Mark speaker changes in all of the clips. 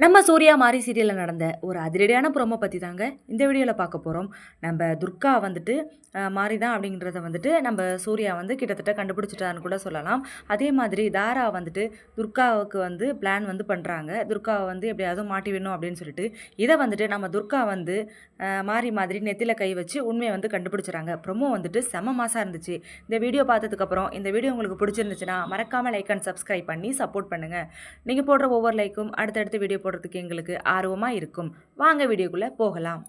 Speaker 1: நம்ம சூர்யா மாரி சீரியலில் நடந்த ஒரு அதிரடியான ப்ரோமோ பற்றி தாங்க இந்த வீடியோவில் பார்க்க போகிறோம் நம்ம துர்கா வந்துட்டு மாறி தான் அப்படிங்கிறத வந்துட்டு நம்ம சூர்யா வந்து கிட்டத்தட்ட கண்டுபிடிச்சிட்டான்னு கூட சொல்லலாம். அதே மாதிரி தாரா வந்துட்டு துர்காவுக்கு வந்து பிளான் வந்து பண்ணுறாங்க துர்காவை வந்து எப்படியாவது மாட்டி விடணும் அப்படின்னு சொல்லிட்டு. இதை வந்துட்டு நம்ம துர்கா வந்து மாறி மாதிரி நெத்தியில் கை வச்சு உண்மையை வந்து கண்டுபிடிச்சிறாங்க ப்ரொமோ வந்துட்டு செம மாசாக இருந்துச்சு. இந்த வீடியோ பார்த்ததுக்கப்புறம் இந்த வீடியோ உங்களுக்கு பிடிச்சிருந்துச்சுன்னா மறக்காமல் லைக் அண்ட் சப்ஸ்கிரைப் பண்ணி சப்போர்ட் பண்ணுங்கள் நீங்கள் போடுற ஒவ்வொரு லைக்கும் அடுத்தடுத்து வீடியோ போடுறதுக்கு எங்களுக்கு ஆர்வமாக இருக்கும். வாங்க வீடியோக்குள்ளே போகலாம்.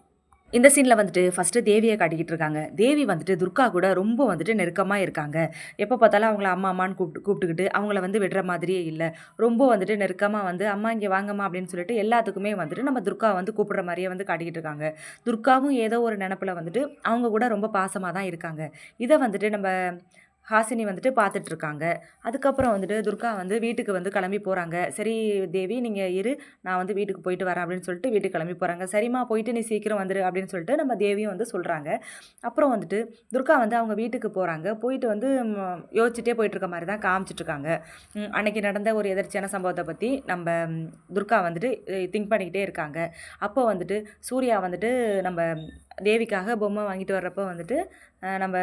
Speaker 1: இந்த சீனில் வந்துட்டு ஃபஸ்ட்டு தேவியை காட்டிக்கிட்டு இருக்காங்க. தேவி வந்துட்டு துர்கா கூட ரொம்ப வந்துட்டு நெருக்கமாக இருக்காங்க. எப்போ பார்த்தாலும் அவங்கள அம்மா அம்மான்னு கூப்பிட்டு கூப்பிட்டுக்கிட்டு அவங்கள வந்து விடுற மாதிரியே இல்லை. ரொம்ப வந்துட்டு நெருக்கமாக வந்து அம்மா இங்கே வாங்கம்மா அப்படின்னு சொல்லிட்டு எல்லாத்துக்குமே வந்துட்டு நம்ம துர்கா வந்து கூப்பிட்ற மாதிரியே வந்து காட்டிக்கிட்டு இருக்காங்க. துர்காவும் ஏதோ ஒரு நினப்பில் வந்துட்டு அவங்க கூட ரொம்ப பாசமாக தான் இருக்காங்க. இதை வந்துட்டு நம்ம ஹாசினி வந்துட்டு பார்த்துட்டு இருக்காங்க அதுக்கப்புறம் வந்துட்டு துர்கா வந்து வீட்டுக்கு வந்து கிளம்பி போகிறாங்க சரி தேவி நீங்கள் இரு. நான் வந்து வீட்டுக்கு போயிட்டு வரேன் அப்படின்னு சொல்லிட்டு வீட்டுக்கு கிளம்பி போகிறாங்க சரிம்மா போயிட்டு நீ சீக்கிரம் வந்துரு அப்படின்னு சொல்லிட்டு நம்ம தேவியும் வந்து சொல்கிறாங்க அப்புறம் வந்துட்டு துர்கா வந்து அவங்க வீட்டுக்கு போகிறாங்க போயிட்டு வந்து யோசிச்சுட்டே போயிட்டு இருக்க மாதிரி தான் காமிச்சிட்ருக்காங்க. அன்னைக்கு நடந்த ஒரு எதிர்ச்சியான சம்பவத்தை பற்றி நம்ம துர்கா வந்துட்டு திங்க் பண்ணிக்கிட்டே இருக்காங்க. அப்போ வந்துட்டு சூர்யா வந்துட்டு நம்ம தேவிக்காக பொம்மை வாங்கிட்டு வர்றப்போ வந்துட்டு நம்ம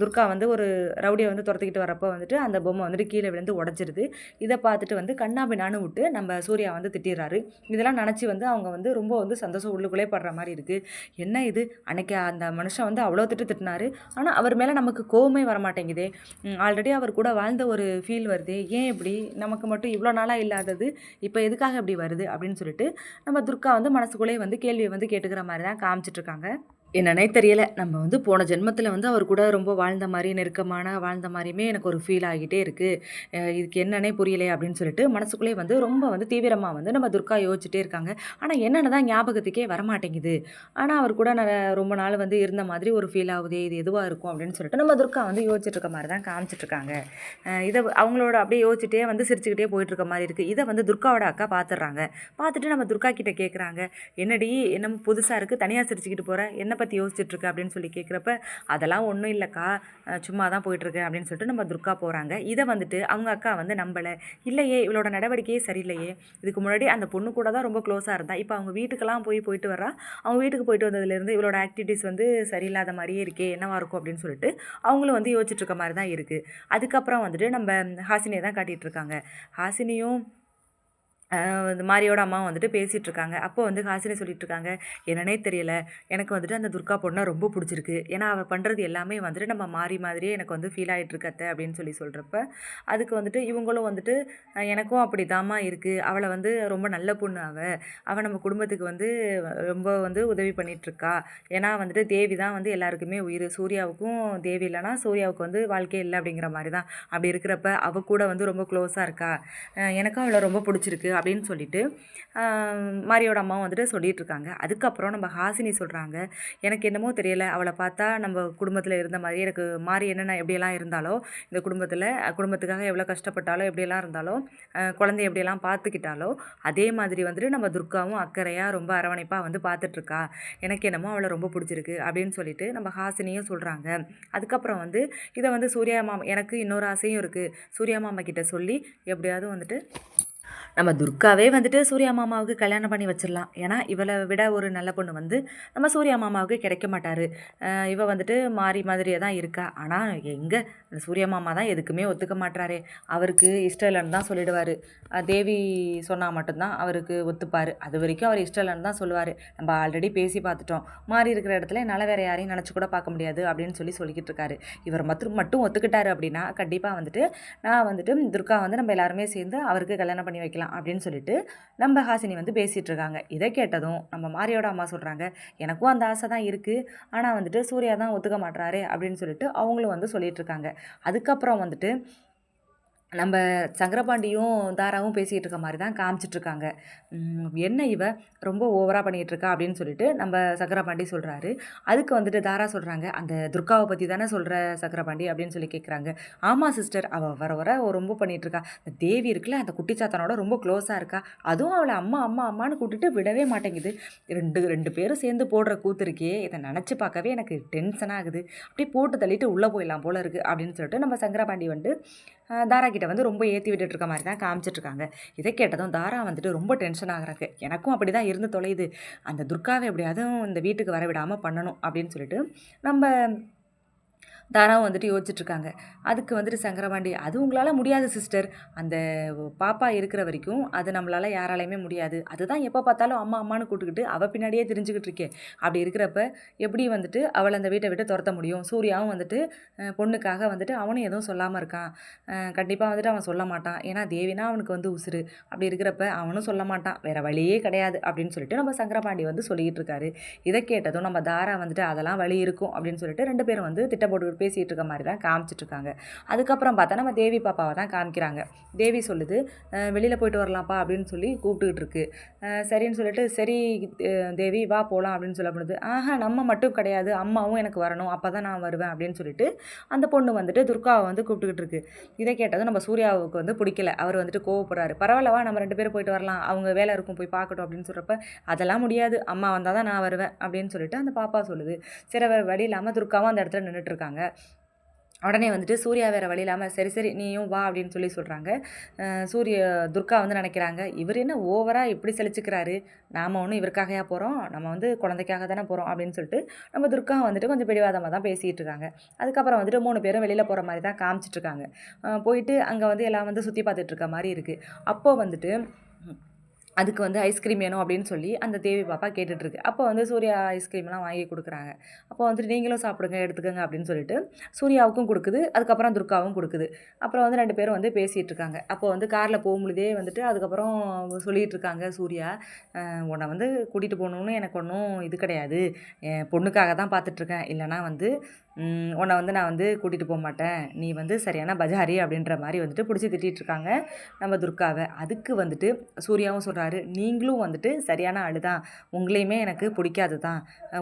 Speaker 1: துர்கா வந்து ஒரு ரவுடியை வந்து துரத்திக்கிட்டு வரப்போ வந்துட்டு அந்த பொம்மை வந்துட்டு கீழே விழுந்து உடஞ்சிருது. இதை பார்த்துட்டு வந்து கண்ணாபின்னான்னு விட்டு நம்ம சூர்யா வந்து திட்டிடுறாரு. இதெல்லாம் நினச்சி வந்து அவங்க வந்து ரொம்ப வந்து சந்தோஷம் உள்ளுக்குள்ளே படுற மாதிரி இருக்குது என்ன இது? அன்னைக்கு அந்த மனுஷன் வந்து அவ்வளோ திட்டு திட்டினாரு. ஆனால் அவர் மேலே நமக்கு கோவமே வரமாட்டேங்குதே. ஆல்ரெடி அவர் கூட வாழ்ந்த ஒரு ஃபீல் வருதே. ஏன் இப்படி? நமக்கு மட்டும் இவ்வளோ நாளாக இல்லாதது. இப்போ எதுக்காக இப்படி வருது? அப்படின்னு சொல்லிட்டு நம்ம துர்கா வந்து மனசுக்குள்ளேயே வந்து கேள்வியை வந்து கேட்டுக்கிற மாதிரி தான் காமிச்சிட்ருக்காங்க என்னன்னே தெரியல. நம்ம வந்து போன ஜென்மத்தில் வந்து அவர் கூட ரொம்ப வாழ்ந்த மாதிரி நெருக்கமான வாழ்ந்த மாதிரியுமே எனக்கு ஒரு ஃபீல் ஆகிட்டே இருக்குது இதுக்கு என்னன்னே புரியலையே அப்படின்னு சொல்லிட்டு மனசுக்குள்ளே வந்து ரொம்ப வந்து தீவிரமாக வந்து நம்ம துர்கா யோசிச்சுட்டே இருக்காங்க. ஆனால் என்னென்ன தான் ஞாபகத்துக்கே வரமாட்டேங்குது. ஆனால் அவர் கூட நான் ரொம்ப நாள் வந்து இருந்த மாதிரி ஒரு ஃபீல் ஆகுதே இது எதுவாக இருக்கும் அப்படின்னு சொல்லிட்டு நம்ம துர்கா வந்து யோசிச்சுட்டு இருக்க மாதிரி தான் காமிச்சிட்ருக்காங்க இதை அவங்களோட அப்படியே யோசிச்சுட்டே வந்து சிரிச்சுக்கிட்டே போயிட்டு இருக்க மாதிரி இருக்குது இதை வந்து துர்காவோட அக்கா பார்த்துடுறாங்க பார்த்துட்டு நம்ம துர்கா கிட்டே கேட்குறாங்க என்னடி என்னமோ புதுசாக இருக்குது தனியாக சிரிச்சுக்கிட்டு போகிற என்ன பற்றி யோசிச்சுட்ருக்க அப்படின்னு சொல்லி கேட்குறப்ப அதெல்லாம் ஒன்றும் இல்லைக்கா. சும்மா தான் போயிட்டுருக்கேன் அப்படின்னு சொல்லிட்டு நம்ம துர்கா போகிறாங்க இதை வந்துட்டு அவங்க அக்கா வந்து நம்பலை. இல்லையே இவளோட நடவடிக்கையே சரியில்லையே. இதுக்கு முன்னாடி அந்த பொண்ணு கூட தான் ரொம்ப க்ளோஸாக இருந்தா. இப்போ அவங்க வீட்டுக்கெல்லாம் போய் போயிட்டு வரா அவங்க வீட்டுக்கு போயிட்டு வந்ததுலேருந்து இவளோட ஆக்டிவிட்டீஸ் வந்து சரியில்லாத மாதிரியே இருக்கே. என்னவாக இருக்கும்? அப்படின்னு சொல்லிட்டு அவங்களும் வந்து யோசிச்சுட்டு இருக்க மாதிரி தான் இருக்குது அதுக்கப்புறம் வந்துட்டு நம்ம ஹாசினியை தான் காட்டிகிட்ருக்காங்க ஹாசினியும் இந்த மாரியோட அம்மா வந்துட்டு பேசிகிட்டு இருக்காங்க அப்போ வந்து ஹாசினி சொல்லிட்டு இருக்காங்க என்னன்னே தெரியல. எனக்கு வந்துட்டு அந்த துர்கா பொண்ணை ரொம்ப பிடிச்சிருக்கு. ஏன்னா அவள் பண்ணுறது எல்லாமே வந்துட்டு நம்ம மாறி மாதிரியே எனக்கு வந்து ஃபீல் ஆகிட்டு இருக்கத்த அப்படின்னு சொல்லி சொல்கிறப்ப அதுக்கு வந்துட்டு இவங்களும் வந்துட்டு எனக்கும் அப்படி தாம்மா இருக்குது அவளை வந்து ரொம்ப நல்ல பொண்ணு அவள் அவள் நம்ம குடும்பத்துக்கு வந்து ரொம்ப வந்து உதவி பண்ணிகிட்ருக்கா ஏன்னா வந்துட்டு தேவி தான் வந்து எல்லாருக்குமே உயிர். சூர்யாவுக்கும் தேவி இல்லைன்னா சூர்யாவுக்கு வந்து வாழ்க்கையே இல்லை அப்படிங்கிற மாதிரி தான் அப்படி இருக்கிறப்ப அவள் கூட வந்து ரொம்ப க்ளோஸாக இருக்கா? எனக்கும் அவளை ரொம்ப பிடிச்சிருக்கு. அப்படின்னு சொல்லிட்டு மாரியோட அம்மாவும் வந்துட்டு சொல்லிட்டு இருக்காங்க அதுக்கப்புறம் நம்ம ஹாசினி சொல்கிறாங்க எனக்கு என்னமோ தெரியல அவளை பார்த்தா நம்ம குடும்பத்தில் இருந்த மாதிரி எனக்கு மாறி என்னென்ன எப்படியெல்லாம் இருந்தாலோ இந்த குடும்பத்தில் குடும்பத்துக்காக எவ்வளோ கஷ்டப்பட்டாலோ எப்படியெல்லாம் இருந்தாலோ குழந்தைய எப்படியெல்லாம் பார்த்துக்கிட்டாலோ அதே மாதிரி வந்துட்டு நம்ம துர்காவும் அக்கறையாக ரொம்ப அரவணைப்பாக வந்து பார்த்துட்ருக்கா. எனக்கு என்னமோ அவளை ரொம்ப பிடிச்சிருக்கு அப்படின்னு சொல்லிட்டு நம்ம ஹாசினியும் சொல்கிறாங்க அதுக்கப்புறம் வந்து இதை வந்து சூர்யா மாமா எனக்கு இன்னொரு ஆசையும் இருக்குது சூர்யா மாமா கிட்ட சொல்லி எப்படியாவது வந்துட்டு நம்ம துர்காவே வந்துட்டு சூர்யா மாமாவுக்கு கல்யாணம் பண்ணி வச்சிடலாம். ஏன்னா இவளை விட ஒரு நல்ல பொண்ணு வந்து நம்ம சூர்யா மாமாவுக்கு கிடைக்க மாட்டார். இவ வந்துட்டு மாறி மாதிரியே தான் இருக்கா. ஆனால் எங்கே? அந்த சூர்யா மாமா தான் எதுக்குமே ஒத்துக்க மாட்டாரே அவருக்கு இஷ்டம் இல்லைன்னு தான் சொல்லிடுவார். தேவி சொன்னால் மட்டும்தான் அவருக்கு ஒத்துப்பார். அது வரைக்கும் அவர் இஷ்டம் இல்லைன்னு தான் சொல்லுவார். நம்ம ஆல்ரெடி பேசி பார்த்துட்டோம். மாறி இருக்கிற இடத்துல என்னால் வேறு யாரையும் நினச்சி கூட பார்க்க முடியாது அப்படின்னு சொல்லி சொல்லிக்கிட்டு இருக்காரு. இவர் மட்டும் மட்டும் ஒத்துக்கிட்டாரு அப்படின்னா கண்டிப்பாக வந்துட்டு நான் வந்துட்டு துர்கா வந்து நம்ம எல்லாருமே சேர்ந்து அவருக்கு கல்யாணம் பண்ணி வைக்கலாம் அப்படின்னு சொல்லிட்டு நம்ம ஹாசினி வந்து பேசிகிட்டு இருக்காங்க. இதை கேட்டதும் நம்ம மாரியோட அம்மா சொல்கிறாங்க எனக்கும் அந்த ஆசை தான் இருக்குது ஆனால் வந்துட்டு சூர்யா தான் ஒத்துக்க மாட்றாரே அப்படின்னு சொல்லிட்டு அவங்களும் வந்து சொல்லிட்டு இருக்காங்க. அதுக்கப்புறம் வந்துட்டு நம்ம சங்கரபாண்டியும் தாராவும் பேசிகிட்டு இருக்க மாதிரி தான் காமிச்சிட்ருக்காங்க என்ன இவ? ரொம்ப ஓவராக பண்ணிகிட்டு இருக்கா அப்படின்னு சொல்லிட்டு நம்ம சக்கரபாண்டி சொல்கிறாரு அதுக்கு வந்துட்டு தாரா சொல்கிறாங்க அந்த துர்காவை பற்றி தானே சொல்கிற சக்கரபாண்டி அப்படின்னு சொல்லி கேட்குறாங்க ஆமாம் சிஸ்டர் அவள் வர வர ரொம்ப பண்ணிகிட்டு இருக்கா. இந்த தேவி இருக்குல்ல அந்த குட்டிச்சாத்தனோட ரொம்ப க்ளோஸாக இருக்கா. அதுவும் அவளை அம்மா அம்மா அம்மான்னு கூட்டிட்டு விடவே மாட்டேங்குது. ரெண்டு ரெண்டு பேரும் சேர்ந்து போடுற கூத்து இருக்கே இதை நினச்சி பார்க்கவே எனக்கு டென்ஷனாகுது அப்படியே போட்டு தள்ளிட்டு உள்ளே போயிடலாம் போல இருக்குது அப்படின்னு சொல்லிட்டு நம்ம சங்கரபாண்டி வந்து தாராக்கிட்ட தாரா கிட்ட வந்து ரொம்ப ஏற்றி விட்டுட்டு இருக்க மாதிரி தான் காமிச்சிட்ருக்காங்க. இதை கேட்டதும் தாரா வந்துட்டு ரொம்ப டென்ஷன் ஆகிறாங்க. எனக்கும் அப்படி தான் இருந்து தொலையுது. அந்த துர்காவை எப்படியாவது இந்த வீட்டுக்கு வர விடாமல் பண்ணணும் அப்படின்னு சொல்லிட்டு நம்ம தாராவும் வந்துட்டு யோசிச்சுட்ருக்காங்க. அதுக்கு வந்துட்டு சங்கரபாண்டி அது உங்களால் முடியாது சிஸ்டர் அந்த பாப்பா இருக்கிற வரைக்கும் அது நம்மளால் யாராலையுமே முடியாது. அதுதான் எப்போ பார்த்தாலும் அம்மா அம்மான்னு கூட்டுக்கிட்டு அவள் பின்னாடியே தெரிஞ்சுக்கிட்டு இருக்கே. அப்படி இருக்கிறப்ப எப்படி வந்துட்டு அவளை அந்த வீட்டை விட்டு துரத்த முடியும்? சூர்யாவும் வந்துட்டு பொண்ணுக்காக வந்துட்டு அவனும் எதுவும் சொல்லாமல் இருக்கான். கண்டிப்பாக வந்துட்டு அவன் சொல்ல மாட்டான். ஏன்னா தேவினா அவனுக்கு வந்து உசுறு. அப்படி இருக்கிறப்ப அவனும் சொல்ல மாட்டான். வேறு வழியே கிடையாது அப்படின்னு சொல்லிட்டு நம்ம சங்கரபாண்டி வந்து சொல்லிக்கிட்டு இருக்காரு. இதை கேட்டதும் நம்ம தாரா வந்துட்டு அதெல்லாம் வழி இருக்கும் அப்படின்னு சொல்லிட்டு ரெண்டு பேரும் வந்து திட்ட போட்டு பேசிகிட்டு இருக்க மாதிரி தான் காமிச்சிட்ருக்காங்க அதுக்கப்புறம் பார்த்தா நம்ம தேவி பாப்பாவை தான் காமிக்கிறாங்க. தேவி சொல்லுது வெளியில் போயிட்டு வரலாம்ப்பா அப்படின்னு சொல்லி கூப்பிட்டுக்கிட்டு இருக்கு. சரின்னு சொல்லிட்டு சரி தேவி வா போகலாம் அப்படின்னு சொல்லப்படுது ஆஹா நம்ம மட்டும் கிடையாது அம்மாவும் எனக்கு வரணும் அப்போ தான் நான் வருவேன் அப்படின்னு சொல்லிட்டு அந்த பொண்ணு வந்துட்டு துர்காவை வந்து கூப்பிட்டுக்கிட்டு இருக்கு. இதை கேட்டதும் நம்ம சூர்யாவுக்கு வந்து பிடிக்கல. அவர் வந்துட்டு கோவப்படுறாரு. பரவாயில்லவா நம்ம ரெண்டு பேரும் போயிட்டு வரலாம். அவங்க வேலை இருக்கும் போய் பார்க்கட்டும் அப்படின்னு சொல்கிறப்ப அதெல்லாம் முடியாது. அம்மா வந்தால் தான் நான் வருவேன் அப்படின்னு சொல்லிட்டு அந்த பாப்பா சொல்லுது. சரி வழி இல்லாமல் துர்காவும் அந்த இடத்துல நின்றுட்டு இருக்காங்க. உடனே வந்துட்டு சூர்யா வேறு வழி இல்லாமல் சரி சரி நீயும் வா அப்படின்னு சொல்லி சொல்கிறாங்க சூரிய துர்கா வந்து நினைக்கிறாங்க. இவர் என்ன ஓவராக இப்படி செழிச்சுக்கிறாரு நாம் ஒன்றும் இவருக்காகையா போகிறோம் நம்ம வந்து குழந்தைக்காக தானே போகிறோம் அப்படின்னு சொல்லிட்டு நம்ம துர்கா வந்துட்டு கொஞ்சம் பிடிவாதமாக தான் பேசிகிட்டு இருக்காங்க. அதுக்கப்புறம் வந்துட்டு மூணு பேரும் வெளியில் போகிற மாதிரி தான் காமிச்சிட்ருக்காங்க போயிட்டு அங்கே வந்து எல்லாம் வந்து சுற்றி பார்த்துட்டு இருக்க மாதிரி இருக்குது அப்போது வந்துட்டு அதுக்கு வந்து ஐஸ்கிரீம் வேணும் அப்படின்னு சொல்லி அந்த தேவி பாப்பா கேட்டுட்ருக்கு. அப்போ வந்து சூர்யா ஐஸ்கிரீம்லாம் வாங்கி கொடுக்குறாங்க. அப்போ வந்துட்டு நீங்களும் சாப்பிடுங்க எடுத்துக்கோங்க அப்படின்னு சொல்லிட்டு சூர்யாவுக்கும் கொடுக்குது. அதுக்கப்புறம் துர்காவும் கொடுக்குது. அப்புறம் வந்து ரெண்டு பேரும் வந்து பேசிகிட்டு இருக்காங்க அப்போ வந்து காரில் போகும்பொழுதே வந்துட்டு அதுக்கப்புறம் சொல்லிகிட்டு இருக்காங்க சூர்யா உன்னை வந்து கூட்டிகிட்டு போகணுன்னு எனக்கு ஒன்றும் இது கிடையாது. என் பொண்ணுக்காக தான் பார்த்துட்ருக்கேன் இல்லைனா வந்து உன்னை வந்து நான் வந்து கூட்டிகிட்டு போக மாட்டேன். நீ வந்து சரியான பஜாரி அப்படின்ற மாதிரி வந்துட்டு பிடிச்சி திட்டிகிட்டு இருக்காங்க நம்ம துர்காவை. அதுக்கு வந்துட்டு சூர்யாவும் சொல்கிறாரு நீங்களும் வந்துட்டு சரியான ஆள் தான் உங்களையுமே எனக்கு பிடிக்காது தான்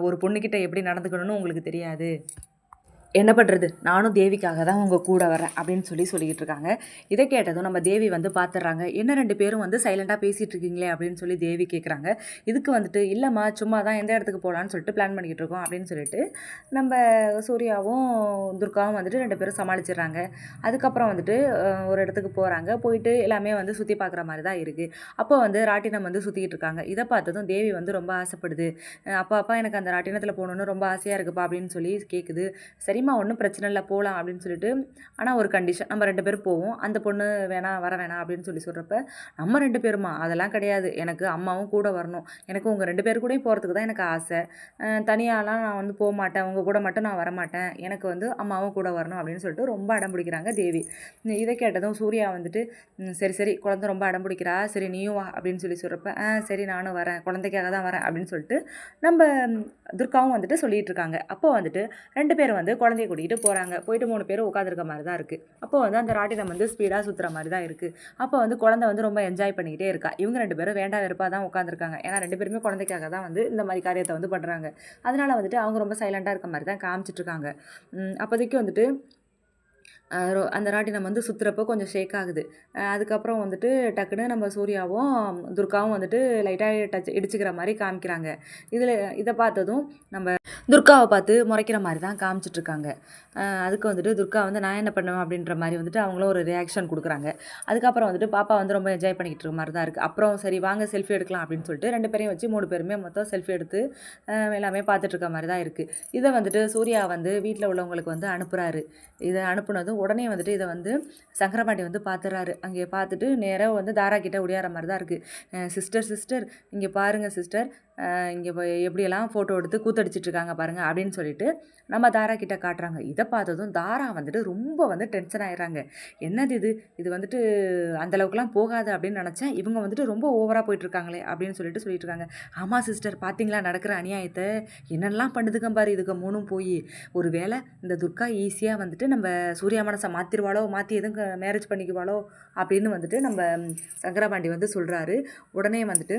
Speaker 1: ஒரு பொண்ணுக்கிட்ட எப்படி நடந்துக்கணும்னு உங்களுக்கு தெரியாது. என்ன பண்ணுறது நானும் தேவிக்காக தான் உங்கள் கூட வரேன் அப்படின்னு சொல்லி சொல்லிக்கிட்டு இருக்காங்க. இதை கேட்டதும் நம்ம தேவி வந்து பார்த்துட்றாங்க என்ன ரெண்டு பேரும் வந்து சைலண்ட்டாக பேசிகிட்டு இருக்கீங்களே? அப்படின்னு சொல்லி தேவி கேட்குறாங்க இதுக்கு வந்துட்டு இல்லைம்மா சும்மா தான் எந்த இடத்துக்கு போகலான்னு சொல்லிட்டு பிளான் பண்ணிக்கிட்டு இருக்கோம் அப்படின்னு சொல்லிட்டு நம்ம சூர்யாவும் துர்காவும் வந்துட்டு ரெண்டு பேரும் சமாளிச்சிடுறாங்க. அதுக்கப்புறம் வந்துட்டு ஒரு இடத்துக்கு போகிறாங்க போயிட்டு எல்லாமே வந்து சுற்றி பார்க்குற மாதிரி தான் இருக்குது அப்போ வந்து ராட்டினம் வந்து சுற்றிக்கிட்டு இருக்காங்க. இதை பார்த்ததும் தேவி வந்து ரொம்ப ஆசைப்படுது. அப்பா அப்பா எனக்கு அந்த ராட்டினத்தில் போகணுன்னு ரொம்ப ஆசையாக இருக்குப்பா அப்படின்னு சொல்லி கேட்குது சரி சரிம்மா ஒன்றும் பிரச்சனை இல்லை போகலாம் அப்படின்னு சொல்லிட்டு ஆனால் ஒரு கண்டிஷன் நம்ம ரெண்டு பேரும் போவோம். அந்த பொண்ணு வேணாம் வர வேணாம் அப்படின்னு சொல்லி சொல்கிறப்ப நம்ம ரெண்டு பேருமா? அதெல்லாம் கிடையாது. எனக்கு அம்மாவும் கூட வரணும். எனக்கு உங்கள் ரெண்டு பேர் கூடயும் போகிறதுக்கு தான் எனக்கு ஆசை. தனியாலாம் நான் வந்து போக மாட்டேன். உங்கள் கூட மட்டும் நான் வரமாட்டேன். எனக்கு வந்து அம்மாவும் கூட வரணும் அப்படின்னு சொல்லிட்டு ரொம்ப அடம் பிடிக்கிறாங்க தேவி. இதை கேட்டதும் சூர்யா வந்துட்டு சரி சரி குழந்தை ரொம்ப அடம் பிடிக்கிறா. சரி நீயும் வா அப்படின்னு சொல்லி சொல்கிறப்ப ஆ சரி நானும் வரேன். குழந்தைக்காக தான் வரேன் அப்படின்னு சொல்லிட்டு நம்ம துர்காவும் வந்துட்டு சொல்லிட்டு இருக்காங்க. அப்போ வந்துட்டு ரெண்டு பேரும் வந்து குழந்தைய கூட்டிகிட்டு போகிறாங்க போயிட்டு மூணு பேரும் உட்காந்துருக்க மாதிரி தான் இருக்குது அப்போ வந்து அந்த ராட்டினம் வந்து ஸ்பீடாக சுற்றுற மாதிரி தான் இருக்குது அப்போ வந்து குழந்தை வந்து ரொம்ப என்ஜாய் பண்ணிக்கிட்டே இருக்கா. இவங்க ரெண்டு பேரும் வேண்டாம் வெறுப்பாக தான் உட்காந்துருக்காங்க ஏன்னா ரெண்டு பேருமே குழந்தைக்காக தான் வந்து இந்த மாதிரி காரியத்தை வந்து பண்ணுறாங்க அதனால் வந்துட்டு அவங்க ரொம்ப சைலண்ட்டாக இருக்க மாதிரி தான் காமிச்சிட்ருக்காங்க அப்போதைக்கு வந்துட்டு அந்த ராட்டினம் வந்து சுற்றுறப்போ கொஞ்சம் ஷேக் ஆகுது. அதுக்கப்புறம் வந்துட்டு டக்குன்னு நம்ம சூர்யாவும் துர்காவும் வந்துட்டு லைட்டாக டச் இடிச்சுக்கிற மாதிரி காமிக்கிறாங்க. இதில் இதை பார்த்ததும் நம்ம துர்காவை பார்த்து முறைக்கிற மாதிரி தான் காமிச்சிட்ருக்காங்க அதுக்கு வந்துட்டு துர்கா வந்து நான் என்ன பண்ணுவேன் அப்படின்ற மாதிரி வந்துட்டு அவங்களும் ஒரு ரியாக்ஷன் கொடுக்குறாங்க. அதுக்கப்புறம் வந்துட்டு பாப்பா வந்து ரொம்ப என்ஜாய் பண்ணிக்கிட்டு இருக்க மாதிரி தான் இருக்குது அப்புறம் சரி வாங்க செல்ஃபி எடுக்கலாம் அப்படின்னு சொல்லிட்டு ரெண்டு பேரையும் வச்சு மூணு பேருமே மொத்தம் செல்ஃபி எடுத்து எல்லாமே பார்த்துட்ருக்க மாதிரி தான் இருக்குது இதை வந்துட்டு சூர்யா வந்து வீட்டில் உள்ளவங்களுக்கு வந்து அனுப்புகிறாரு இதை அனுப்புனதும் உடனே வந்துட்டு இதை வந்து சங்கரபாண்டி வந்து பார்த்துறாரு அங்கே பார்த்துட்டு நேராக வந்து தாரா கிட்ட ஒடியார மாதிரி தான் இருக்குது சிஸ்டர் சிஸ்டர் இங்கே பாருங்கள் சிஸ்டர். இங்கே எப்படியெல்லாம் ஃபோட்டோ எடுத்து கூத்தடிச்சிட்டு இருக்காங்க பாருங்கள் அப்படின்னு சொல்லிட்டு நம்ம தாரா கிட்ட காட்டுறாங்க. இதை பார்த்ததும் தாரா வந்துட்டு ரொம்ப வந்து டென்ஷன் ஆயிடுறாங்க. என்னது இது? இது வந்துட்டு அந்த அளவுக்குலாம் போகாது அப்படின்னு நினச்சேன். இவங்க வந்துட்டு ரொம்ப ஓவராக போயிட்டு இருக்காங்களே அப்படின்னு சொல்லிட்டு சொல்லிட்டு இருக்காங்க ஆமாம் சிஸ்டர் பார்த்தீங்களா நடக்கிற அநியாயத்தை? என்னெல்லாம் பண்ணுதுங்க பாரு இதுக்கு மூணும் போய். ஒரு வேளை இந்த துர்கா ஈஸியாக வந்துட்டு நம்ம சூர்யா மனசை மாற்றிடுவாளோ மாற்றி எதுவும் மேரேஜ் பண்ணிக்குவாளோ அப்படின்னு வந்துட்டு நம்ம சங்கரபாண்டி வந்து சொல்கிறாரு உடனே வந்துட்டு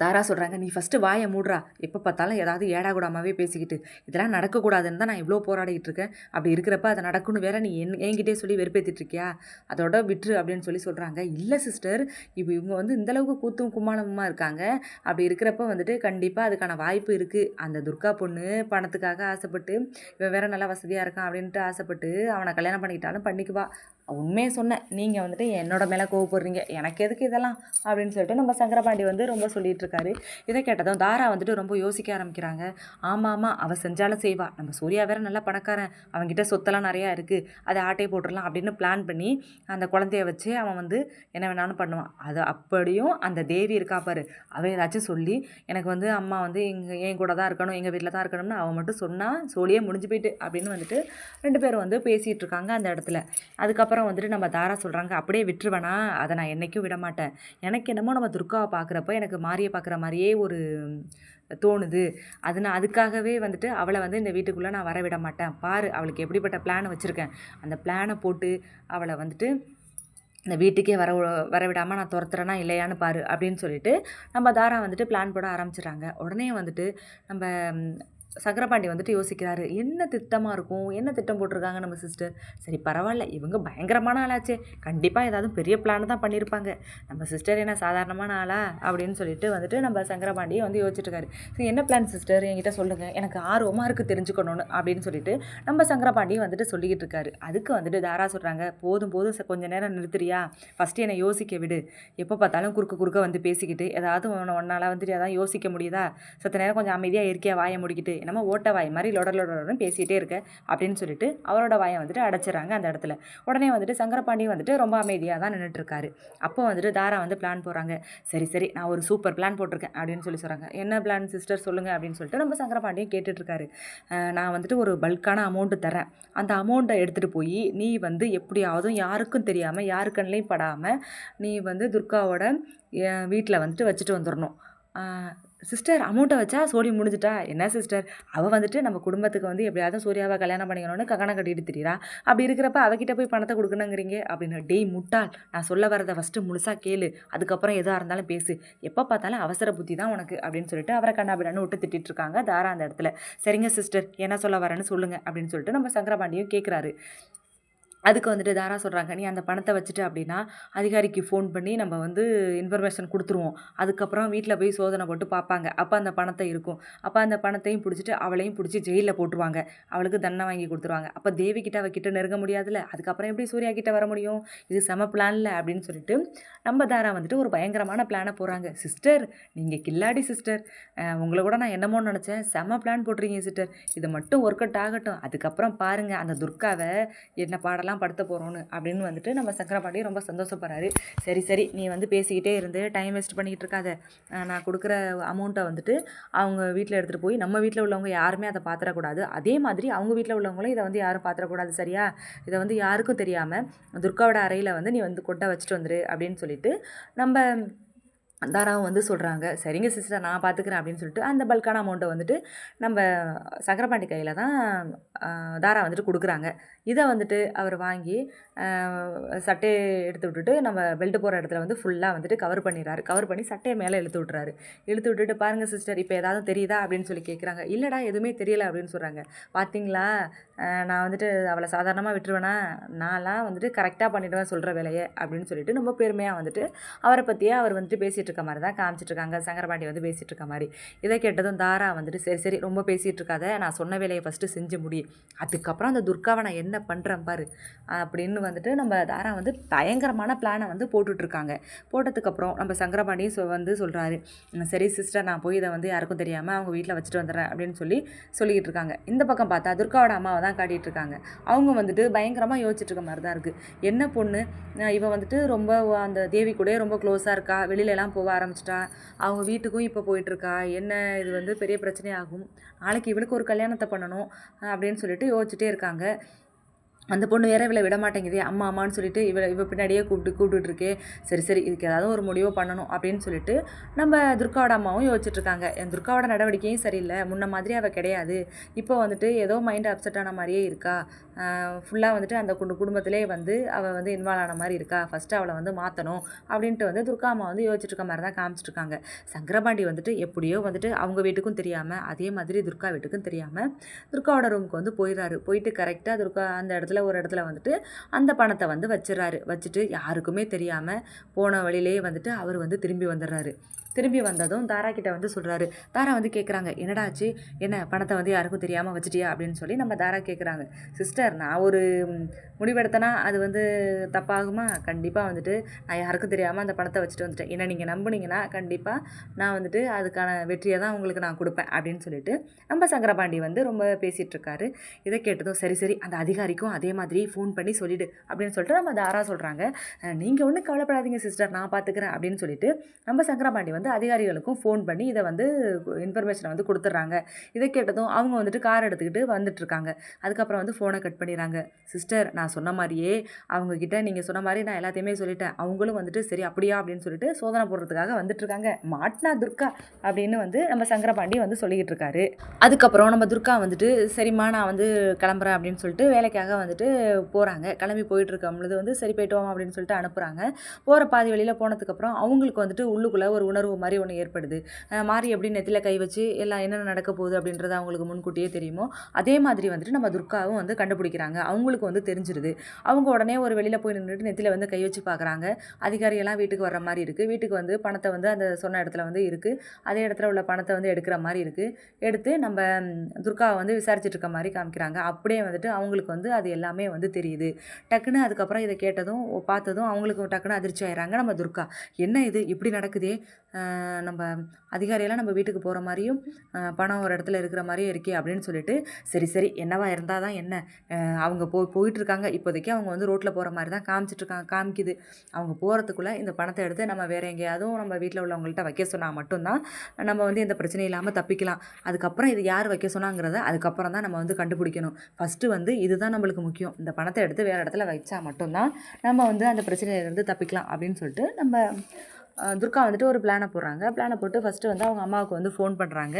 Speaker 1: தாரா சொல்கிறாங்க நீ ஃபஸ்ட்டு வாயை மூடுறா. எப்போ பார்த்தாலும் ஏதாவது ஏடா கூடாமாவே பேசிக்கிட்டு இதெல்லாம் நடக்கக்கூடாதுன்னு தான் நான் இவ்வளோ போராடிக்கிட்டு இருக்கேன். அப்படி இருக்கிறப்ப அதை நடக்கும்னு வேற நீ என் என்கிட்டே சொல்லி வெறுப்பேற்றிட்டு இருக்கியா அதோட விட்டுரு அப்படின்னு சொல்லி சொல்கிறாங்க இல்லை சிஸ்டர் இப்போ இவங்க வந்து இந்த அளவுக்கு கூத்தும் கும்மாளமுமா இருக்காங்க. அப்படி இருக்கிறப்ப வந்துட்டு கண்டிப்பாக அதுக்கான வாய்ப்பு இருக்குது அந்த துர்கா பொண்ணு பணத்துக்காக ஆசைப்பட்டு இவன் வேற நல்லா வசதியாக இருக்கான் அப்படின்ட்டு ஆசைப்பட்டு அவனை கல்யாணம் பண்ணிக்கிட்டாலும் பண்ணிக்குவா. உண்மையை சொன்னேன். நீங்கள் வந்துட்டு என்னோட மேலே கோவப்படுறீங்க. எனக்கு எதுக்கு இதெல்லாம்? அப்படின்னு சொல்லிட்டு நம்ம சங்கரபாண்டி வந்து ரொம்ப சொல்லிகிட்டு இருக்காரு. இதை கேட்டதும் தாரா வந்துட்டு ரொம்ப யோசிக்க ஆரம்பிக்கிறாங்க. ஆமாம் ஆமாம் அவள் செஞ்சாலும் செய்வா. நம்ம சூர்யா வேற நல்லா பணக்காரன். அவங்ககிட்ட சொத்தெல்லாம் நிறையா இருக்குது அதை ஆட்டையை போட்டுடலாம் அப்படின்னு பிளான் பண்ணி அந்த குழந்தைய வச்சு அவன் வந்து என்ன வேணாலும் பண்ணுவான். அது அப்படியும் அந்த தேவி இருக்கா பாரு அவள் ஏதாச்சும் சொல்லி எனக்கு வந்து அம்மா வந்து எங்கள் என் கூட தான் இருக்கணும் எங்கள் வீட்டில் தான் இருக்கணும்னு அவன் மட்டும் சொன்னால் சோழியே முடிஞ்சு போயிட்டு அப்படின்னு வந்துட்டு ரெண்டு பேரும் வந்து பேசிகிட்டு இருக்காங்க அந்த இடத்துல. அதுக்கப்புறம் வந்துட்டு நம்ம தாரா சொல்கிறாங்க அப்படியே விட்டுருவேனா அதை நான் என்றைக்கும் விட மாட்டேன். எனக்கு என்னமோ நம்ம துர்காவை பார்க்குறப்ப எனக்கு மாரியை பார்க்குற மாதிரியே ஒரு தோணுது. அது நான் அதுக்காகவே வந்துட்டு அவளை வந்து இந்த வீட்டுக்குள்ளே நான் வர விட மாட்டேன். பாரு அவளுக்கு எப்படிப்பட்ட பிளான் வச்சுருக்கேன். அந்த பிளானை போட்டு அவளை வந்துட்டு இந்த வீட்டுக்கே வர வர விடாமல் நான் துரத்துறேனா இல்லையான்னு பாரு அப்படின்னு சொல்லிட்டு நம்ம தாரா வந்துட்டு பிளான் போட ஆரம்பிச்சிடுறாங்க. உடனே வந்துட்டு நம்ம சக்கரபாண்டி வந்துட்டு யோசிக்கிறாரு. என்ன திட்டமாக இருக்கும்? என்ன திட்டம் போட்டிருக்காங்க நம்ம சிஸ்டர் சரி பரவாயில்ல. இவங்க பயங்கரமான ஆளாச்சே. கண்டிப்பாக ஏதாவது பெரிய பிளான் தான் பண்ணியிருப்பாங்க நம்ம சிஸ்டர் என்ன சாதாரணமான ஆளா? அப்படின்னு சொல்லிட்டு வந்துட்டு நம்ம சங்கரபாண்டியை வந்து யோசிச்சிட்டுருக்காரு. சரி என்ன பிளான் சிஸ்டர் என்கிட்ட சொல்லுங்கள் எனக்கு ஆர்வமாக இருக்குது தெரிஞ்சுக்கணும்னு அப்படின்னு சொல்லிட்டு நம்ம சங்கரபாண்டியை வந்துட்டு சொல்லிக்கிட்டு இருக்காரு அதுக்கு வந்துட்டு தாரா சொல்கிறாங்க போதும் போதும் ச- நேரம் நிறுத்துறியா? ஃபஸ்ட்டு என்னை யோசிக்க விடு. எப்போ பார்த்தாலும் குறுக்க குறுக்க வந்து பேசிக்கிட்டு ஏதாவது ஒன்று ஒன்றால் வந்துட்டு ஏதாவது யோசிக்க முடியுதா? சத்த நேரம் கொஞ்சம் அமைதியாக இருக்கியா வாயை முடிக்கிட்டு என்னமோ ஓட்ட வாய் மாதிரி லொட லொடன்னு பேசிகிட்டே இருக்க அப்படின்னு சொல்லிட்டு அவரோட வாயை வந்துட்டு அடைச்சிடுறாங்க அந்த இடத்துல. உடனே வந்துட்டு சங்கரபாண்டி வந்துட்டு ரொம்ப அமைதியாக தான் நின்றுட்டு இருக்காரு அப்போ வந்துட்டு தாரா வந்து பிளான் போகிறாங்க சரி சரி நான் ஒரு சூப்பர் பிளான் போட்டிருக்கேன் அப்படின்னு சொல்லி சொல்கிறாங்க என்ன பிளான் சிஸ்டர் சொல்லுங்கள் அப்படின்னு சொல்லிட்டு நம்ம சங்கரபாண்டியும் கேட்டுட்ருக்காரு நான் வந்துட்டு ஒரு பல்கான அமௌண்ட்டு தரேன் அந்த அமௌண்ட்டை எடுத்துகிட்டு போய் நீ வந்து எப்படியாவது யாருக்கும் தெரியாமல் யாரு கண்ணிலையும் படாமல் நீ வந்து துர்காவோட வீட்டில் வந்துட்டு வச்சுட்டு வந்துடணும் சிஸ்டர் அமௌண்ட்டை வச்சா சோடி முடிஞ்சிட்டா? என்ன சிஸ்டர் அவள் வந்துட்டு நம்ம குடும்பத்துக்கு வந்து எப்படியாவது சூர்யாவை கல்யாணம் பண்ணிக்கணும்னு ககனம் கட்டிட்டு திரியா அப்படி இருக்கிறப்ப அவகிட்ட போய் பணத்தை கொடுக்கணுங்கிறீங்க? அப்படின்னு டெய் முட்டாள் நான் சொல்ல வரதை ஃபஸ்ட்டு முழுசாக கேளு. அதுக்கப்புறம் எதாக இருந்தாலும் பேசு. எப்போ பார்த்தாலும் அவசர புத்தி தான் உனக்கு அப்படின்னு சொல்லிட்டு அவரை கண்ணாபிடான்னு விட்டு திட்டிட்டு இருக்காங்க தாரா அந்த இடத்துல. சரிங்க சிஸ்டர் என்ன சொல்ல வரேன்னு சொல்லுங்கள் அப்படின்னு சொல்லிட்டு நம்ம சங்கரபாண்டியும் கேட்குறாரு அதுக்கு வந்துட்டு தாரா சொல்கிறாங்க நீ அந்த பணத்தை வச்சுட்டு அப்படின்னா அதிகாரிக்கு ஃபோன் பண்ணி நம்ம வந்து இன்ஃபர்மேஷன் கொடுத்துருவோம். அதுக்கப்புறம் வீட்டில் போய் சோதனை போட்டு பார்ப்பாங்க அப்போ அந்த பணத்தை இருக்கும். அப்போ அந்த பணத்தையும் பிடிச்சிட்டு அவளையும் பிடிச்சி ஜெயிலில் போட்டுருவாங்க. அவளுக்கு தண்டனை வாங்கி கொடுத்துருவாங்க. அப்போ தேவி கிட்ட அவகிட்ட நெருங்க முடியாதுல்ல? அதுக்கப்புறம் எப்படி சூர்யா கிட்ட வர முடியும்? இது செம பிளான்ல அப்படின்னு சொல்லிட்டு நம்ம தாரா வந்துட்டு ஒரு பயங்கரமான பிளானை போகிறாங்க சிஸ்டர் நீங்கள் கில்லாடி சிஸ்டர் உங்களை கூட நான் என்னமோ நினச்சேன். செம பிளான் போட்டிருக்கீங்க சிஸ்டர் இது மட்டும் ஒர்க் அவுட் ஆகட்டும். அதுக்கப்புறம் பாருங்கள் அந்த துர்காவை என்ன பாடலாம் படுத்த போகிறோன்னு அப்படின்னு வந்துட்டு நம்ம சக்கரபாண்டி ரொம்ப சந்தோஷப்படுறாரு. சரி சரி நீ வந்து பேசிக்கிட்டே இருந்து டைம் வேஸ்ட் பண்ணிக்கிட்டு இருக்காத. நான் கொடுக்குற அமௌண்ட்டை வந்துட்டு அவங்க வீட்டில் எடுத்துகிட்டு போய் நம்ம வீட்டில் உள்ளவங்க யாருமே அதை பார்த்துடக்கூடாது அதே மாதிரி அவங்க வீட்டில் உள்ளவங்களும் இதை வந்து யாரும் பார்த்துடக்கூடாது சரியா? இதை வந்து யாருக்கும் தெரியாமல் துர்காவோட அறையில் வந்து நீ வந்து கொட்டை வச்சுட்டு வந்துரு அப்படின்னு சொல்லிட்டு நம்ம தாராவும் வந்து சொல்கிறாங்க சரிங்க சிஸ்டர் நான் பார்த்துக்கிறேன் அப்படின்னு சொல்லிட்டு அந்த பல்கான அமௌண்ட்டை வந்துட்டு நம்ம சங்கரபாண்டி கையில் தான் தாரா வந்துட்டு கொடுக்குறாங்க. இதை வந்துட்டு அவர் வாங்கி சட்டையை எடுத்து விட்டுட்டு நம்ம பெல்ட் போகிற இடத்துல வந்து ஃபுல்லாக வந்துட்டு கவர் பண்ணிடுறாரு. கவர் பண்ணி சட்டையை மேலே இழுத்து விட்றாரு இழுத்து விட்டுட்டு பாருங்கள் சிஸ்டர் இப்போ ஏதாவது தெரியுதா? அப்படின்னு சொல்லி கேட்குறாங்க இல்லைடா எதுவுமே தெரியல அப்படின்னு சொல்கிறாங்க பார்த்தீங்களா நான் வந்துட்டு அவளை சாதாரணமாக விட்டுருவேனா? நான்லாம் வந்துட்டு கரெக்டாக பண்ணிவிடுவேன் சொல்கிற வேலையை அப்படின்னு சொல்லிட்டு ரொம்ப பெருமையாக வந்துட்டு அவரை பற்றியே அவர் வந்துட்டு பேசிகிட்டு இருக்க மாதிரி தான் காமிச்சிட்டு இருக்காங்க சங்கரபாண்டி வந்து பேசிகிட்டு இருக்க மாதிரி. இதை கேட்டதும் தாரா வந்துட்டு சரி சரி ரொம்ப பேசிகிட்டு இருக்காத நான் சொன்ன வேலையை ஃபஸ்ட்டு செஞ்சு முடி. அதுக்கப்புறம் அந்த துர்காவை நான் என்ன பண்ணுறேன் பாரு. அப்படின்னு வந்துட்டு நம்ம தாரா வந்து பயங்கரமான பிளானை வந்து போட்டுட்ருக்காங்க. போட்டதுக்கப்புறம் நம்ம சங்கரபாண்டியும் சொ வந்து சொல்கிறாரு சரி சிஸ்டர் நான் போய் இதை வந்து யாருக்கும் தெரியாமல் அவங்க வீட்டில் வச்சுட்டு வந்துடுறேன். அப்படின்னு சொல்லி சொல்லிக்கிட்டு இருக்காங்க இந்த பக்கம் பார்த்தா துர்காவோட அம்மாவை தான் காட்டிகிட்டு இருக்காங்க அவங்க வந்துட்டு பயங்கரமாக யோசிச்சுட்டு இருக்க மாதிரி தான் இருக்குது என்ன பொண்ணு? இவன் வந்துட்டு ரொம்ப அந்த தேவி கூட ரொம்ப க்ளோஸாக இருக்கா? வெளியிலலாம் போ போக ஆரம்பிச்சிட்டா. அவங்க வீட்டுக்கும் இப்போ போயிட்டுருக்கா. என்ன இது வந்து பெரிய பிரச்சனையாகும். நாளைக்கு இவளுக்கு ஒரு கல்யாணத்தை பண்ணணும் அப்படின்னு சொல்லிட்டு யோசிச்சுட்டே இருக்காங்க. அந்த பொண்ணு வேற இவளை விட மாட்டேங்குதே அம்மா அம்மான்னு சொல்லிட்டு இவளை இவ பின்னாடியே கூப்பிட்டு கூப்பிட்டுட்டு இருக்கே சரி சரி இதுக்கு ஏதாவது ஒரு முடிவு பண்ணணும் அப்படின்னு சொல்லிட்டு நம்ம துர்காவோட அம்மாவும் யோசிச்சுட்ருக்காங்க. என் துர்காவோட நடவடிக்கையும் சரியில்லை முன்ன மாதிரி அவள் கிடையாது. இப்போ வந்துட்டு ஏதோ மைண்ட் அப்செட் ஆன மாதிரியே இருக்கா. ஃபுல்லாக வந்துட்டு அந்த குடு குடும்பத்திலே வந்து அவள் வந்து இன்வால்வ் ஆன மாதிரி இருக்கா? ஃபஸ்ட்டு அவளை வந்து மாற்றணும் அப்படின்ட்டு வந்து துர்கா அம்மா வந்து யோசிச்சுட்டு மாதிரி தான் காமிச்சிட்ருக்காங்க சங்கரபாண்டி வந்துட்டு எப்படியோ வந்துட்டு அவங்க வீட்டுக்கும் தெரியாமல் அதே மாதிரி துர்கா வீட்டுக்கும் தெரியாமல் துர்காவோட ரூமுக்கு வந்து போயிடுறாரு போயிட்டு கரெக்டாக துர்கா அந்த இடத்துல ஒரு இடத்துல வந்துட்டு அந்த பணத்தை வந்து வச்சிடறாரு. வச்சுட்டு யாருக்குமே தெரியாமல் போன வழியிலேயே வந்துட்டு அவர் வந்து திரும்பி வந்துடுறாரு. திரும்பி வந்ததும் தாரா கிட்ட வந்து சொல்கிறாரு தாரா வந்து கேட்குறாங்க என்னடா ஆச்சு? என்ன பணத்தை வந்து யாருக்கும் தெரியாமல் வச்சிட்டியா? அப்படின்னு சொல்லி நம்ம தாரா கேட்குறாங்க சிஸ்டர் நான் ஒரு முடிவெடுத்தேன்னா அது வந்து தப்பாகுமா? கண்டிப்பாக வந்துட்டு நான் யாருக்கும் தெரியாமல் அந்த பணத்தை வச்சுட்டு வந்துட்டேன். என்ன நீங்கள் நம்புனீங்கன்னா கண்டிப்பாக நான் வந்துட்டு அதுக்கான வெற்றியை தான் உங்களுக்கு நான் கொடுப்பேன். அப்படின்னு சொல்லிட்டு நம்ம சங்கரபாண்டி வந்து ரொம்ப பேசிகிட்டு இருக்காரு. இதை கேட்டதும் சரி சரி அந்த அதிகாரிக்கும் அதே மாதிரி ஃபோன் பண்ணி சொல்லிடு. அப்படின்னு சொல்லிட்டு நம்ம தாரா சொல்கிறாங்க நீங்கள் ஒன்றும் கவலைப்படாதீங்க சிஸ்டர் நான் பார்த்துக்கிறேன் அப்படின்னு சொல்லிட்டு நம்ம சங்கரபாண்டி வந்து வந்து அதிகாரிகளுக்கும் ஃபோன் பண்ணி இதை வந்து இன்ஃபர்மேஷனை வந்து கொடுத்துட்றாங்க. இதை கேட்டதும் அவங்க வந்துட்டு கார் எடுத்துக்கிட்டு வந்துட்டுருக்காங்க அதுக்கப்புறம் வந்து ஃபோனை கட் பண்ணிடுறாங்க. சிஸ்டர் நான் சொன்ன மாதிரியே அவங்கக்கிட்ட நீங்கள் சொன்ன மாதிரி நான் எல்லாத்தையுமே சொல்லிட்டேன். அவங்களும் வந்துட்டு சரி அப்படியா? அப்படின்னு சொல்லிட்டு சோதனை போடுறதுக்காக வந்துட்டு இருக்காங்க மாட்னா துர்கா அப்படின்னு வந்து நம்ம சங்கரபாண்டி வந்து சொல்லிக்கிட்டு இருக்காரு அதுக்கப்புறம் நம்ம துர்கா வந்துட்டு சரிம்மா நான் வந்து கிளம்புறேன் அப்படின்னு சொல்லிட்டு வேலைக்காக வந்துட்டு போகிறாங்க கிளம்பி போயிட்டு இருக்கும் பொழுது வந்து சரி போயிட்டு வாமா அப்படின்னு சொல்லிட்டு அனுப்புகிறாங்க போகிற பாதி வழியில் போனதுக்கப்புறம் அவங்களுக்கு வந்துட்டு உள்ளுக்குள்ளே ஒரு உணர்வு மாதிரி ஒன்று ஏற்படுது. மாறி எப்படி நெத்தியில் கை வச்சு எல்லாம் என்னென்ன நடக்க போகுது அப்படின்றது அவங்களுக்கு முன்கூட்டியே தெரியுமோ அதே மாதிரி வந்துட்டு நம்ம துர்காவும் வந்து கண்டுபிடிக்கிறாங்க. அவங்களுக்கு வந்து தெரிஞ்சிருது. அவங்க உடனே ஒரு வெளியில் போய் நின்றுட்டு நெத்தியில் வந்து கை வச்சு பார்க்குறாங்க அதிகாரியெல்லாம் வீட்டுக்கு வர்ற மாதிரி இருக்குது வீட்டுக்கு வந்து பணத்தை வந்து அந்த சொன்ன இடத்துல வந்து இருக்குது அதே இடத்துல உள்ள பணத்தை வந்து எடுக்கிற மாதிரி இருக்குது எடுத்து நம்ம துர்காவை வந்து விசாரிச்சுட்டு இருக்க மாதிரி காமிக்கிறாங்க. அப்படியே வந்துட்டு அவங்களுக்கு வந்து அது எல்லாமே வந்து தெரியுது. டக்குன்னு அதுக்கப்புறம் இதை கேட்டதும் ஓ, பார்த்ததும் அவங்களுக்கு டக்குன்னு அதிர்ச்சி ஆயிடுறாங்க நம்ம துர்கா. என்ன இது? இப்படி நடக்குதே? நம்ம அதிகாரியெல்லாம் நம்ம வீட்டுக்கு போகிற மாதிரியும் பணம் ஒரு இடத்துல இருக்கிற மாதிரியும் இருக்கே அப்படின்னு சொல்லிட்டு சரி சரி என்னவா இருந்தால் தான் என்ன? அவங்க போ போயிட்டுருக்காங்க இப்போதைக்கு அவங்க வந்து ரோட்டில் போகிற மாதிரி தான் காமிச்சிட்ருக்காங்க காமிக்குது. அவங்க போகிறதுக்குள்ளே இந்த பணத்தை எடுத்து நம்ம வேறு எங்கேயாவதும் நம்ம வீட்டில் உள்ளவங்கள்ட்ட வைக்க சொன்னால் மட்டும்தான் நம்ம வந்து எந்த பிரச்சனையும் இல்லாமல் தப்பிக்கலாம். அதுக்கப்புறம் இது யார் வைக்க சொன்னாங்கிறத அதுக்கப்புறம் தான் நம்ம வந்து கண்டுபிடிக்கணும். ஃபஸ்ட்டு வந்து இதுதான் நம்மளுக்கு முக்கியம். இந்த பணத்தை எடுத்து வேறு இடத்துல வச்சா மட்டும்தான் நம்ம வந்து அந்த பிரச்சனையிலேருந்து தப்பிக்கலாம் அப்படின்னு சொல்லிட்டு நம்ம துர்கா வந்துட்டு ஒரு பிளானை போடுறாங்க. பிளானை போட்டு ஃபஸ்ட்டு வந்து அவங்க அம்மாவுக்கு வந்து ஃபோன் பண்ணுறாங்க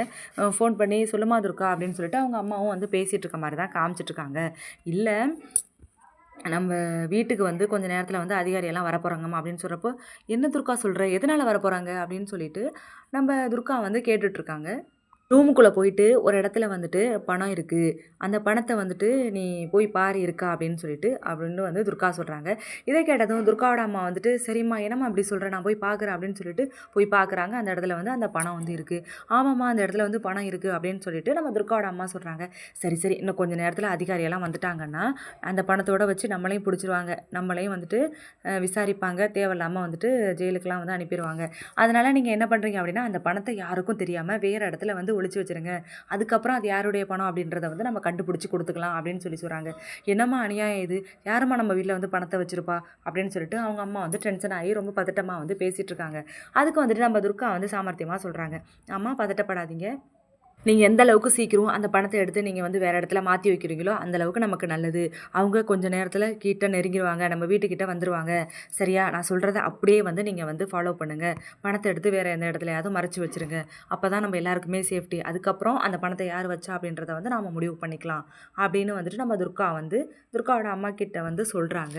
Speaker 1: ஃபோன் பண்ணி சொல்லுமா துர்கா அப்படின்னு சொல்லிட்டு அவங்க அம்மாவும் வந்து பேசிகிட்டு இருக்க மாதிரி தான் காமிச்சிட்ருக்காங்க இல்லை நம்ம வீட்டுக்கு வந்து கொஞ்சம் நேரத்தில் வந்து அதிகாரியெல்லாம் வரப்போகிறாங்கம்மா அப்படின்னு சொல்கிறப்போ என்ன துர்கா சொல்கிற எதனால் வர போகிறாங்க அப்படின்னு சொல்லிட்டு நம்ம துர்கா வந்து கேட்டுட்ருக்காங்க ரூமுக்குள்ளே போயிட்டு ஒரு இடத்துல வந்துட்டு பணம் இருக்குது அந்த பணத்தை வந்துட்டு நீ போய் பாரு இருக்கா? அப்படின்னு சொல்லிட்டு அப்படின்னு வந்து துர்கா சொல்கிறாங்க இதை கேட்டதும் துர்காவோட அம்மா வந்துட்டு சரிம்மா என்னம்மா அப்படி சொல்கிறேன் நான் போய் பார்க்குறேன் அப்படின்னு சொல்லிட்டு போய் பார்க்குறாங்க அந்த இடத்துல வந்து அந்த பணம் வந்து இருக்குது ஆமாம்மா அந்த இடத்துல வந்து பணம் இருக்குது அப்படின்னு சொல்லிட்டு நம்ம துர்காவோட அம்மா சொல்கிறாங்க சரி சரி. இன்னும் கொஞ்சம் நேரத்தில் அதிகாரியெல்லாம் வந்துட்டாங்கன்னா அந்த பணத்தோடு வச்சு நம்மளையும் பிடிச்சிருவாங்க. நம்மளையும் வந்துட்டு விசாரிப்பாங்க. தேவையில்லாமல் வந்துட்டு ஜெயிலுக்கெலாம் வந்து அனுப்பிடுவாங்க அதனால் நீங்கள் என்ன பண்ணுறீங்க அப்படின்னா அந்த பணத்தை யாருக்கும் தெரியாமல் வேறு இடத்துல வந்து ஒழிச்சு வச்சிருங்க. அதுக்கப்புறம் அது யாருடைய பணம் அப்படின்றத வந்து நம்ம கண்டுபிடிச்சி கொடுத்துக்கலாம் அப்படின்னு சொல்லி சொல்கிறாங்க என்னம்மா அநியாயம் இது? யாரும்மா நம்ம வீட்டில் வந்து பணத்தை வச்சுருப்பா? அப்படின்னு சொல்லிட்டு அவங்க அம்மா வந்து டென்ஷன் ஆகி ரொம்ப பதட்டமாக வந்து பேசிகிட்டு இருக்காங்க. அதுக்கு வந்துட்டு நம்ம துர்கா வந்து சாமர்த்தியமாக சொல்கிறாங்க அம்மா பதட்டப்படாதீங்க. நீங்கள் எந்த அளவுக்கு சீக்கிரம் அந்த பணத்தை எடுத்து நீங்கள் வந்து வேறு இடத்துல மாற்றி வைக்கிறீங்களோ அந்த அளவுக்கு நமக்கு நல்லது. அவங்க கொஞ்சம் நேரத்தில் கிட்ட நெருங்கிடுவாங்க நம்ம வீட்டுக்கிட்ட வந்துடுவாங்க சரியா? நான் சொல்கிறத அப்படியே வந்து நீங்கள் வந்து ஃபாலோ பண்ணுங்கள் பணத்தை எடுத்து வேறு எந்த இடத்துலையாவது மறைச்சி வச்சுருங்க. அப்போ தான் நம்ம எல்லாருக்குமே சேஃப்டி அதுக்கப்புறம் அந்த பணத்தை யார் வச்சா அப்படின்றத வந்து நாம் முடிவு பண்ணிக்கலாம். அப்படின்னு வந்துட்டு நம்ம துர்கா வந்து துர்காவோட அம்மா கிட்ட வந்து சொல்கிறாங்க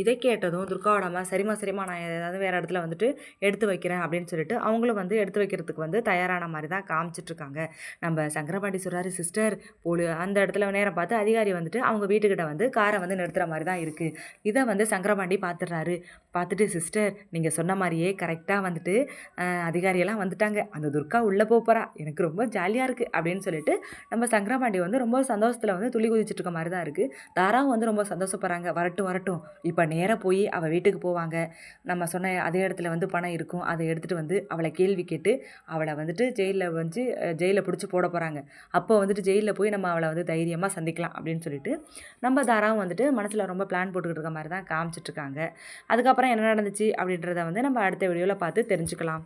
Speaker 1: இதை கேட்டதும் துர்காவோட அம்மா சரிமா சரிமா நான் ஏதாவது வேறு இடத்துல வந்துட்டு எடுத்து வைக்கிறேன் அப்படின்னு சொல்லிட்டு அவங்களும் வந்து எடுத்து வைக்கிறதுக்கு வந்து தயாரான மாதிரி தான் காமிச்சிட்ருக்காங்க நம்ம சங்கரபாண்டி சொல்கிறாரு சிஸ்டர் போலி அந்த இடத்துல நேரம் பார்த்து அதிகாரி வந்துட்டு அவங்க வீட்டுக்கிட்ட வந்து காரை வந்து நிறுத்துகிற மாதிரி தான் இருக்குது இதை வந்து சங்கரபாண்டி பார்த்துடுறாரு. பார்த்துட்டு சிஸ்டர் நீங்கள் சொன்ன மாதிரியே கரெக்டாக வந்துட்டு அதிகாரியெல்லாம் வந்துட்டாங்க. அந்த துர்கா உள்ளே போகிறா எனக்கு ரொம்ப ஜாலியாக இருக்குது அப்படின்னு சொல்லிட்டு நம்ம சங்கரபாண்டி வந்து ரொம்ப சந்தோஷத்தில் வந்து துள்ளி குதிச்சிட்டு இருக்க மாதிரி தான் இருக்குது தாராவும் வந்து ரொம்ப சந்தோஷப்படுறாங்க. வரட்டும் வரட்டும். இப்போ நேராக போய் அவள் வீட்டுக்கு போவாங்க. நம்ம சொன்ன அதே இடத்துல வந்து பணம் இருக்கும். அதை எடுத்துகிட்டு வந்து அவளை கேள்வி கேட்டு அவளை வந்துட்டு ஜெயிலில் வந்து ஜெயிலில் பிடிச்சி போட போகிறாங்க அப்போ வந்துட்டு ஜெயிலில் போய் நம்ம அவளை வந்து தைரியமாக சந்திக்கலாம் அப்படின்னு சொல்லிட்டு நம்ம தாராவும் வந்துட்டு மனசில் ரொம்ப பிளான் போட்டுக்கிட்டு இருக்க மாதிரி தான் காமிச்சிட்ருக்காங்க அதுக்கப்புறம் என்ன நடந்துச்சு அப்படின்றத வந்து நம்ம அடுத்த வீடியோவில் பார்த்து தெரிஞ்சுக்கலாம்.